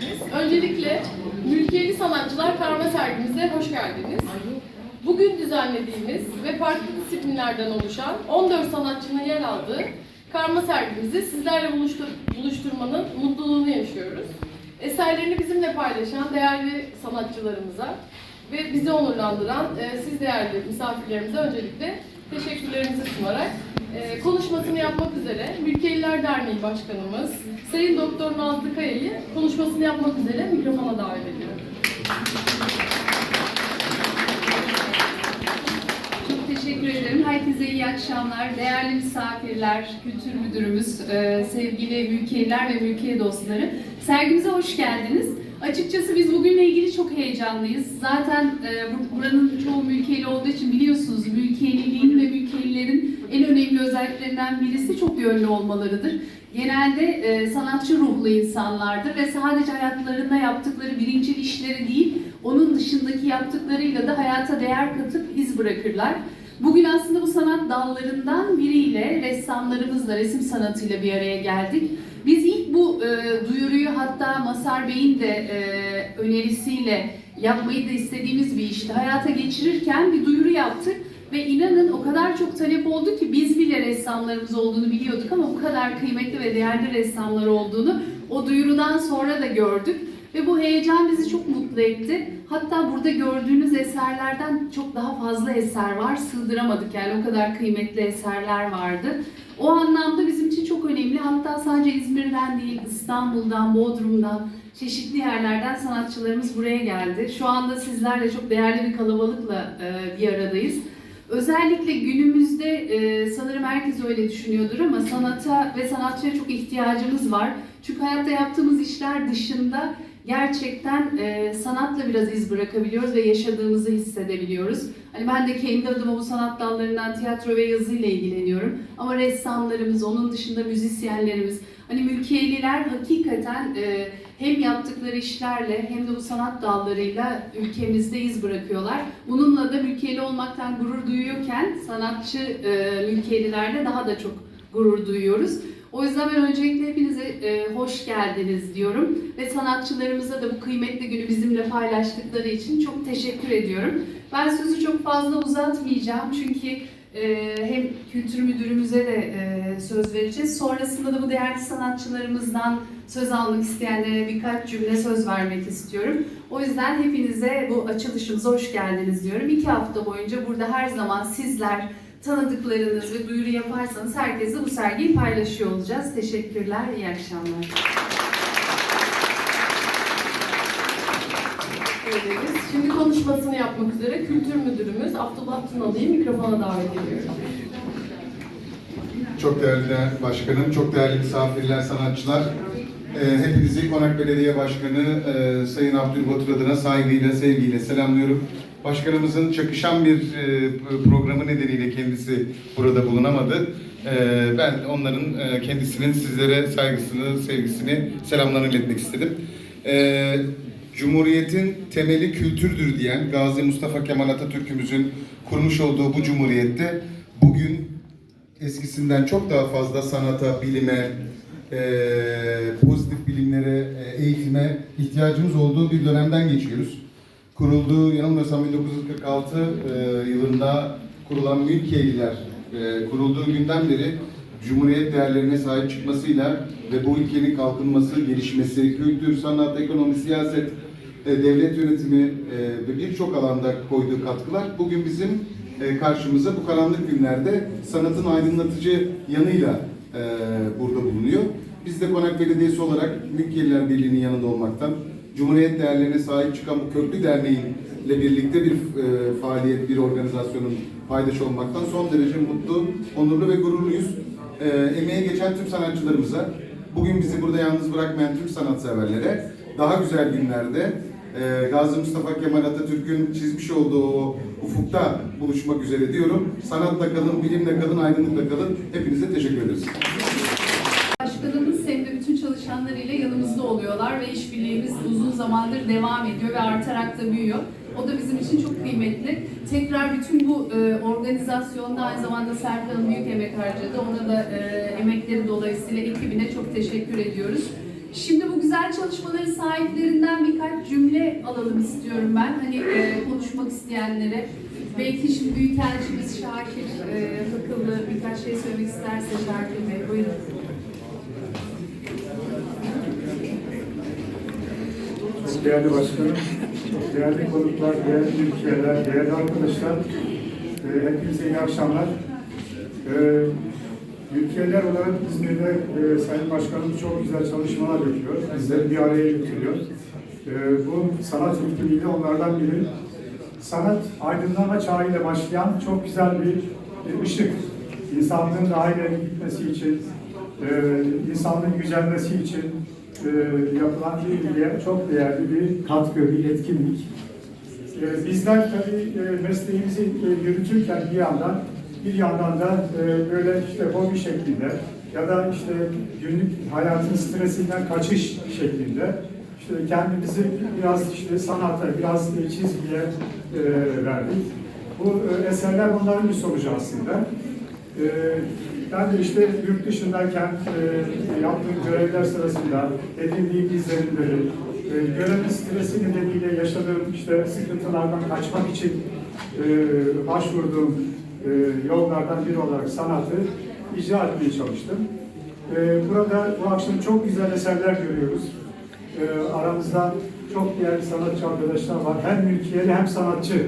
geldiniz. Öncelikle Mülkiyeli Sanatçılar Karma Sergimize hoş geldiniz. Bugün düzenlediğimiz ve farklı disiplinlerden oluşan 14 sanatçının yer aldığı karma sergimizi sizlerle buluştur- buluşturmanın mutluluğunu yaşıyoruz. Eserlerini bizimle paylaşan değerli sanatçılarımıza ve bizi onurlandıran e, siz değerli misafirlerimize öncelikle teşekkürlerimizi sunarak e, konuşmasını yapmak üzere Mülkiyeliler Derneği Başkanımız Sayın Doktor Nazlı Kaya'yı konuşmasını yapmak üzere mikrofona davet ediyorum. Çok teşekkür ederim. Herkese iyi akşamlar. Değerli misafirler, kültür müdürümüz, e, sevgili mülkiyeliler ve mülkiye dostları. Sergimize hoş geldiniz. Açıkçası biz bugünle ilgili çok heyecanlıyız. Zaten e, bu- buranın çoğu mülkiyeli olduğu için biliyorsunuz mülkiyeliliğin ve mülkiyelilerin en önemli özelliklerinden birisi çok yönlü olmalarıdır. Genelde e, sanatçı ruhlu insanlardır ve sadece hayatlarında yaptıkları birincil işleri değil, onun dışındaki yaptıklarıyla da hayata değer katıp iz bırakırlar. Bugün aslında bu sanat dallarından biriyle ressamlarımızla, resim sanatıyla bir araya geldik. Biz ilk bu e, duyuruyu hatta Masar Bey'in de e, önerisiyle yapmayı da istediğimiz bir işti. Hayata geçirirken bir duyuru yaptık ve inanın o kadar çok talep oldu ki biz bile ressamlarımız olduğunu biliyorduk ama bu kadar kıymetli ve değerli ressamlar olduğunu o duyurudan sonra da gördük. Ve bu heyecan bizi çok mutlu etti. Hatta burada gördüğünüz eserlerden çok daha fazla eser var. Sığdıramadık yani o kadar kıymetli eserler vardı. O anlamda bizim için çok önemli. Hatta sadece İzmir'den değil, İstanbul'dan, Bodrum'dan, çeşitli yerlerden sanatçılarımız buraya geldi. Şu anda sizlerle çok değerli bir kalabalıkla e, bir aradayız. Özellikle günümüzde e, sanırım herkes öyle düşünüyordur ama sanata ve sanatçıya çok ihtiyacımız var. Çünkü hayatta yaptığımız işler dışında gerçekten e, sanatla biraz iz bırakabiliyoruz ve yaşadığımızı hissedebiliyoruz. Hani ben de kendi adıma bu sanat dallarından tiyatro ve yazıyla ilgileniyorum. Ama ressamlarımız, onun dışında müzisyenlerimiz, hani mülkiyeliler hakikaten e, hem yaptıkları işlerle hem de bu sanat dallarıyla ülkemizde iz bırakıyorlar. Bununla da mülkiyeli olmaktan gurur duyuyorken sanatçı e, mülkiyelilerle daha da çok gurur duyuyoruz. O yüzden ben öncelikle hepinize e, hoş geldiniz diyorum ve sanatçılarımıza da bu kıymetli günü bizimle paylaştıkları için çok teşekkür ediyorum. Ben sözü çok fazla uzatmayacağım çünkü hem kültür müdürümüze de e, söz vereceğiz. Sonrasında da bu değerli sanatçılarımızdan söz almak isteyenlere birkaç cümle söz vermek istiyorum. O yüzden hepinize bu açılışımıza hoş geldiniz diyorum. İki hafta boyunca burada her zaman sizler tanıdıklarınız ve duyuru yaparsanız herkesle bu sergiyi paylaşıyor olacağız. Teşekkürler, iyi akşamlar. Ederiz. Şimdi konuşmasını yapmak üzere Kültür Müdürümüz Abdullah Tunalı'yı mikrofona davet ediyorum. Çok değerli de- başkanım, çok değerli misafirler, sanatçılar. Ee, hepinizi Konak Belediye Başkanı e, Sayın Abdülbatur adına saygıyla, sevgiyle selamlıyorum. Başkanımızın çakışan bir e, programı nedeniyle kendisi burada bulunamadı. E, ben onların e, kendisinin sizlere saygısını, sevgisini, selamlarını iletmek istedim. E, Cumhuriyetin temeli kültürdür diyen Gazi Mustafa Kemal Atatürk'ümüzün kurmuş olduğu bu cumhuriyette bugün eskisinden çok daha fazla sanata, bilime, eee, pozitif bilimlere, e, eğitime ihtiyacımız olduğu bir dönemden geçiyoruz. Kurulduğu, yanılmıyorsam 1946 eee, yılında kurulan Mülkiyeliler eee, kurulduğu günden beri Cumhuriyet değerlerine sahip çıkmasıyla ve bu ülkenin kalkınması, gelişmesi, kültür, sanat, ekonomi, siyaset, e, devlet yönetimi e, ve birçok alanda koyduğu katkılar bugün bizim e, karşımıza bu karanlık günlerde sanatın aydınlatıcı yanıyla e, burada bulunuyor. Biz de Konak Belediyesi olarak Mülkiyeliler Birliği'nin yanında olmaktan, Cumhuriyet değerlerine sahip çıkan bu Köklü Derneği ile birlikte bir e, faaliyet, bir organizasyonun paydaşı olmaktan son derece mutlu, onurlu ve gururluyuz. E, emeğe geçen tüm sanatçılarımıza, bugün bizi burada yalnız bırakmayan tüm sanatseverlere, daha güzel günlerde e, Gazi Mustafa Kemal Atatürk'ün çizmiş olduğu o ufukta buluşmak üzere diyorum. Sanatla kalın, bilimle kalın, aydınlıkla kalın. Hepinize teşekkür ederiz. Başkanımız hem de bütün çalışanlarıyla yanımızda oluyorlar ve işbirliğimiz uzun zamandır devam ediyor ve artarak da büyüyor. O da bizim için çok kıymetli. Tekrar bütün bu e, organizasyonda aynı zamanda Serkan'ın büyük emek harcadı. Ona da e, emekleri dolayısıyla ekibine çok teşekkür ediyoruz. Şimdi bu güzel çalışmaların sahiplerinden birkaç cümle alalım istiyorum ben. Hani e, konuşmak isteyenlere. Belki şimdi Büyükelçimiz Şakir e, Fakıllı birkaç şey söylemek isterse Şakir Bey. Buyurun. Değerli başkanım, değerli konuklar, değerli ülkeler, değerli arkadaşlar, e, hepinize iyi akşamlar. E, ülkeler olarak İzmir'de e, Sayın Başkanımız çok güzel çalışmalar yapıyor. Bizleri bir araya getiriyor. E, bu sanat etkinliği onlardan biri. Sanat aydınlanma çağıyla başlayan çok güzel bir, bir ışık. İnsanlığın daha ileri gitmesi için, e, insanlığın yücelmesi için e, yapılan bir ilgiye çok değerli bir katkı, bir etkinlik. E, bizler tabii e, mesleğimizi e, yürütürken bir yandan, bir yandan da e, böyle işte hobi şeklinde ya da işte günlük hayatın stresinden kaçış şeklinde işte kendimizi biraz işte sanata, biraz e, çizgiye e, verdik. Bu e, eserler bunların bir sonucu aslında. E, ben de işte yurt dışındayken e, yaptığım görevler sırasında edindiğim izlenimleri, e, görevin stresi nedeniyle yaşadığım işte sıkıntılardan kaçmak için e, başvurduğum e, yollardan biri olarak sanatı icra etmeye çalıştım. E, burada bu akşam çok güzel eserler görüyoruz. E, aramızda çok değerli sanatçı arkadaşlar var. Hem mülkiyeli hem sanatçı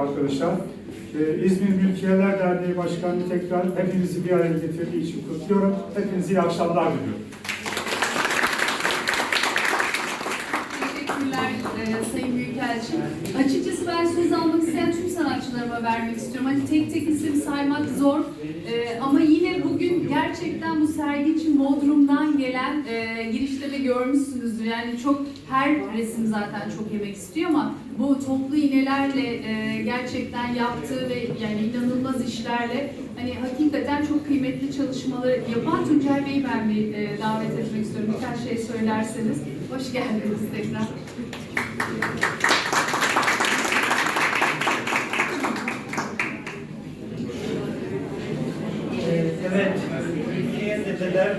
arkadaşlar. İzmir Mülkiyeler Derneği Başkanı tekrar hepinizi bir araya getirdiği için kutluyorum. Hepinize iyi akşamlar diliyorum. Teşekkürler e, Büyükelçim. Açıkçası ben söz almak isteyen tüm sanatçılarıma vermek istiyorum. Hani tek tek isim saymak zor E, ama yine bugün gerçekten bu sergi için Bodrum'dan gelen e, girişte de görmüşsünüzdür. Yani çok her resim zaten çok yemek istiyor ama bu toplu iğnelerle e, gerçekten yaptığı ve yani inanılmaz işlerle hani hakikaten çok kıymetli çalışmaları yapan Tuncay Bey'i ben bir e, davet etmek istiyorum. Birkaç şey söylerseniz. Hoş geldiniz tekrar. Ee, Evet, Türkiye dediler,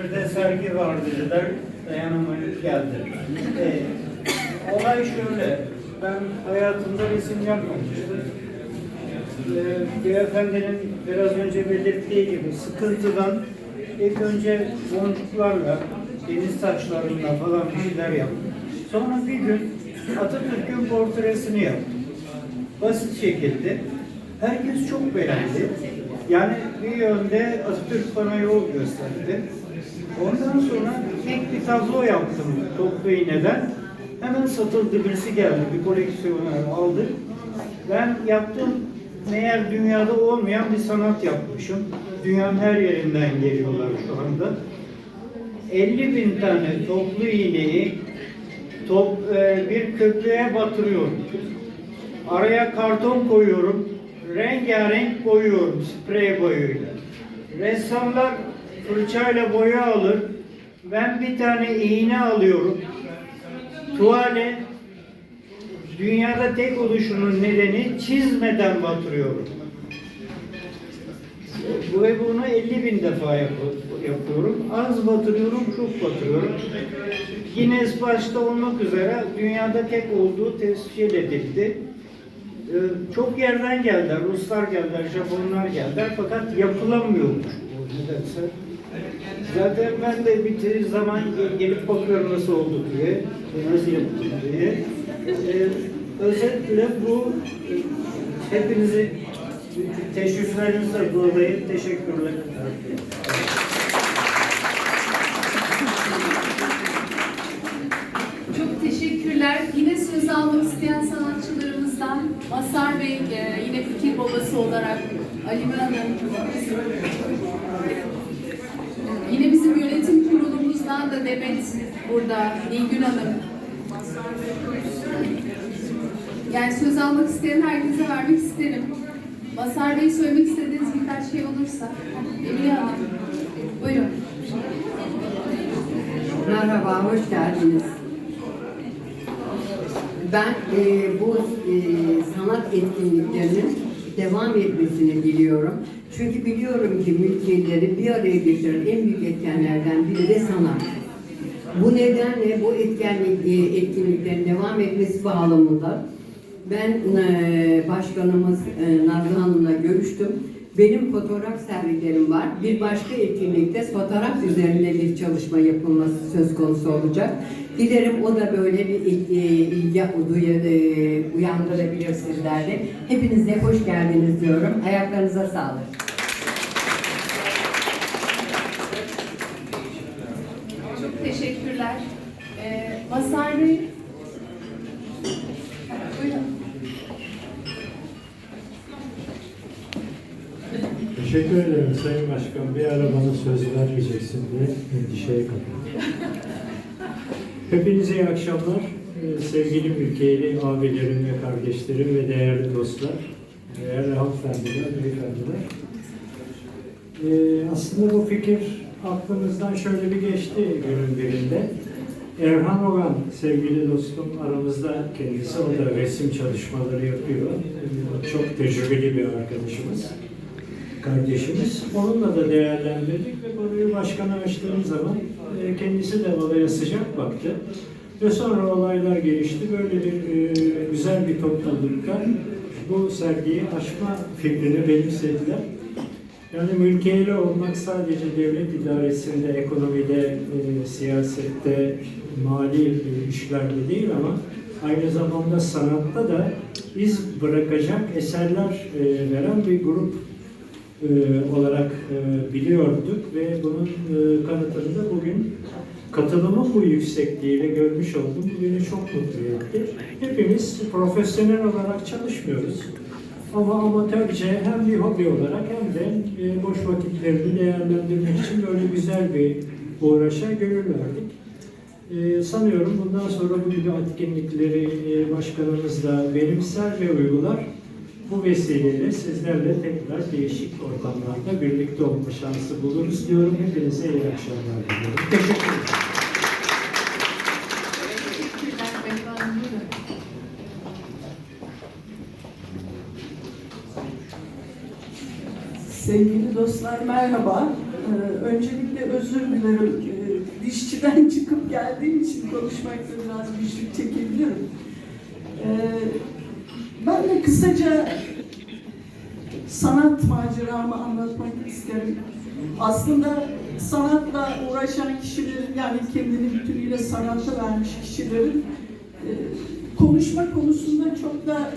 İzmir'de sergi var dediler, dayanamayıp geldi. Ee, olay şöyle, ben hayatımda resim yapmamıştım. Ee, beyefendinin biraz önce belirttiği gibi sıkıntıdan ilk önce boncuklarla, deniz taşlarıyla falan bir şeyler yaptım. Sonra bir gün Atatürk'ün portresini yaptım. Basit şekilde. Herkes çok beğendi. Yani bir yönde Atatürk bana yol gösterdi. Ondan sonra ilk bir tablo yaptım toplu iğneden. Hemen satıldı, birisi geldi, bir koleksiyoner aldı. Ben yaptığım meğer dünyada olmayan bir sanat yapmışım. Dünyanın her yerinden geliyorlar şu anda. 50 bin tane toplu iğneyi top, e, bir köprüye batırıyorum. Araya karton koyuyorum. Rengarenk boyuyorum sprey boyuyla. Ressamlar fırçayla boya alır. Ben bir tane iğne alıyorum. Tuvale dünyada tek oluşunun nedeni çizmeden batırıyorum. Bu ve bunu 50 bin defa yap- yapıyorum. Az batırıyorum, çok batırıyorum. Guinness başta olmak üzere dünyada tek olduğu tescil edildi. Ee, çok yerden geldiler, Ruslar geldiler, Japonlar geldiler fakat yapılamıyormuş bu nedense. Zaten ben de bir zaman gel- gelip bakıyorum nasıl oldu diye, e, nasıl yapıldı diye. Ee, özetle bu e, hepinizi teşriflerinizle dolayı teşekkürler. Çok teşekkürler. Yine söz almak isteyen sanatçılarımızdan Masar Bey, e, yine fikir babası olarak Alime Hanım. Yine bizim yönetim kurulumuzdan da Demet burada, Nilgün Hanım. Yani söz almak isteyen herkese vermek isterim. Masar Bey söylemek istediğiniz birkaç şey olursa. Emine Hanım. Buyurun. Merhaba, hoş geldiniz. Ben e, bu e, sanat etkinliklerinin devam etmesini diliyorum. Çünkü biliyorum ki mülkiyeleri bir araya getiren en büyük etkenlerden biri de sanat. Bu nedenle bu etkinlik, e, etkinliklerin devam etmesi bağlamında ben e, başkanımız e, Nazlı Hanım'la görüştüm. Benim fotoğraf sergilerim var. Bir başka etkinlikte fotoğraf üzerinde bir çalışma yapılması söz konusu olacak. Dilerim o da böyle bir e, ilgi e, uyandırabilir sizlerde. Hepinize hoş geldiniz diyorum. Ayaklarınıza sağlık. Çok teşekkürler. Ee, Mazhar Bey. Buyurun. Teşekkür ederim Sayın Başkan. Bir ara bana söz vermeyeceksin diye endişeye kapıldım. Hepinize iyi akşamlar. Ee, Sevgili Mülkiyeli abilerim ve kardeşlerim ve değerli dostlar, değerli hanımefendiler, beyefendiler. Ee, aslında bu fikir aklımızdan şöyle bir geçti günün birinde. Erhan Ogan, sevgili dostum aramızda kendisi, o da resim çalışmaları yapıyor. Çok tecrübeli bir arkadaşımız kardeşimiz. Onunla da değerlendirdik ve konuyu başkana açtığım zaman e, kendisi de olaya sıcak baktı. Ve sonra olaylar gelişti. Böyle bir e, güzel bir toplulukta bu sergiyi açma fikrini benimsediler. Yani mülkiyeli olmak sadece devlet idaresinde, ekonomide, e, siyasette, mali işlerde değil ama aynı zamanda sanatta da iz bırakacak eserler veren bir grup e, olarak e, biliyorduk ve bunun e, kanıtını da bugün katılımın bu yüksekliğiyle görmüş oldum. Bu çok mutlu etti. Hepimiz profesyonel olarak çalışmıyoruz. Ama amatörce hem bir hobi olarak hem de e, boş vakitlerini değerlendirmek için böyle güzel bir uğraşa gönül verdik. E, sanıyorum bundan sonra bu gibi etkinlikleri e, başkanımız da benimser ve uygular. Bu vesileyle sizlerle tekrar değişik ortamlarda birlikte olma şansı buluruz diyorum. Hepinize iyi akşamlar diliyorum. Teşekkür ederim. Sevgili dostlar merhaba. Ee, öncelikle özür dilerim. Ee, dişçiden çıkıp geldiğim için konuşmakta biraz güçlük çekebilirim. Kısaca sanat maceramı anlatmak isterim. Aslında sanatla uğraşan kişilerin yani kendini bütünüyle sanata vermiş kişilerin e, konuşma konusunda çok da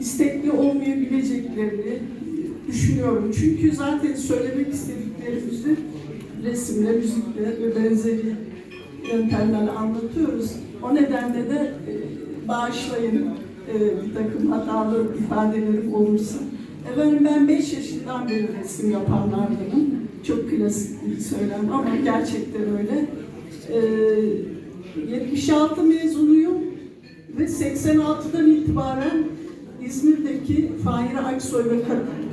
istekli olmayabileceklerini düşünüyorum. Çünkü zaten söylemek istediklerimizi resimle, müzikle ve benzeri yöntemlerle anlatıyoruz. O nedenle de e, bağışlayın e, bir takım hatalı ifadelerim olursa. Efendim ben 5 yaşından beri resim yapanlardanım. Çok klasik bir söylem ama gerçekten öyle. E, 76 mezunuyum ve 86'dan itibaren İzmir'deki Fahir Aksoy ve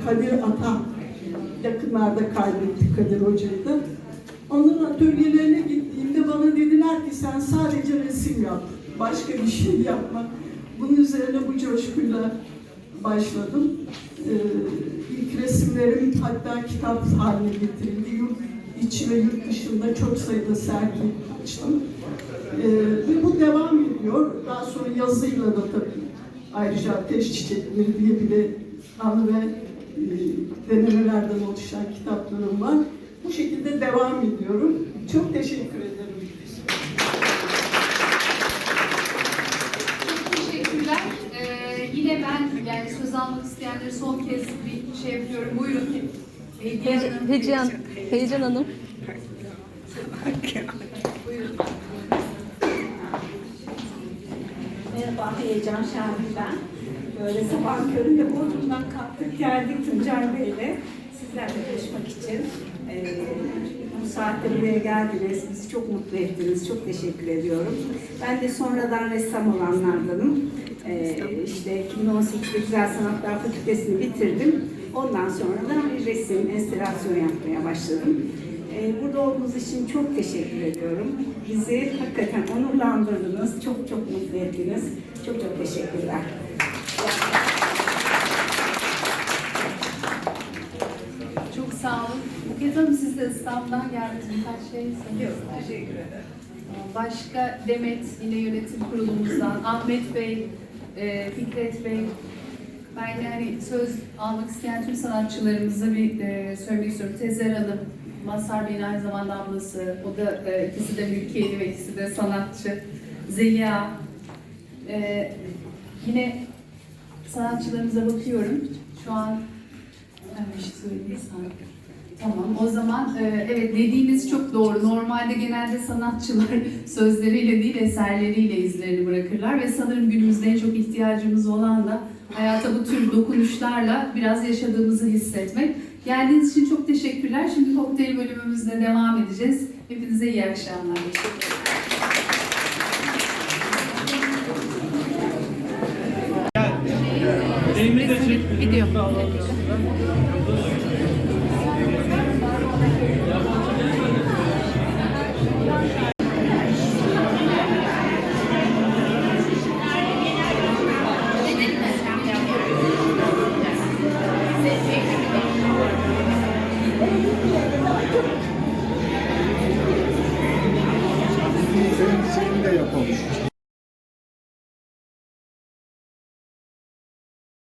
Kadir Ata yakınlarda kaybettik Kadir Hoca'yı da. Onların atölyelerine gittiğimde bana dediler ki sen sadece resim yap, başka bir şey yapma. Bunun üzerine bu coşkuyla başladım. Ee, ilk resimlerim hatta kitap haline getirildi. Yurt içi ve yurt dışında çok sayıda sergi açtım. Ee, ve bu devam ediyor. Daha sonra yazıyla da tabii ayrıca ateş çiçekleri diye bir de anı ve e, denemelerden oluşan kitaplarım var. Bu şekilde devam ediyorum. Çok teşekkür ederim. Çok teşekkürler. Ee, yine ben yani söz almak isteyenleri son kez bir şey yapıyorum. Buyurun. Heyecan, Heyecan Hanım. Buyurun. Merhaba, heyecan Şahin ben. Böyle sabah köründe Bodrum'dan kalktık geldik Tuncay Bey'le. Sizlerle görüşmek için. Ee, bu saatte buraya geldiniz. Bizi çok mutlu ettiniz. Çok teşekkür ediyorum. Ben de sonradan ressam olanlardanım. Ee, işte 2018'de Güzel Sanatlar Fakültesini bitirdim. Ondan sonra da bir resim, enstelasyon yapmaya başladım. Ee, Burada olduğunuz için çok teşekkür ediyorum. Bizi hakikaten onurlandırdınız. Çok çok mutlu ettiniz. Çok çok teşekkürler. Çok sağ olun. Bu kez Demet Hanım siz de İstanbul'dan geldiniz. Birkaç şey Yok, teşekkür ederim. Başka Demet yine yönetim kurulumuzdan, Ahmet Bey, e, Fikret Bey, ben yani söz almak isteyen tüm sanatçılarımıza bir e, söylemek istiyorum. Tezer Hanım, Mazhar Bey'in aynı zamanda ablası, o da e, ikisi de mülkiyeli ve ikisi de sanatçı. Zeliha, e, yine sanatçılarımıza bakıyorum. Şu an ben bir şey söyleyeyim sanki. Tamam, o zaman e, evet dediğiniz çok doğru. Normalde genelde sanatçılar sözleriyle değil eserleriyle izlerini bırakırlar ve sanırım günümüzde en çok ihtiyacımız olan da hayata bu tür dokunuşlarla biraz yaşadığımızı hissetmek. Geldiğiniz için çok teşekkürler. Şimdi kokteyl bölümümüzle devam edeceğiz. Hepinize iyi akşamlar. Video. Senin şeyini de yapalım.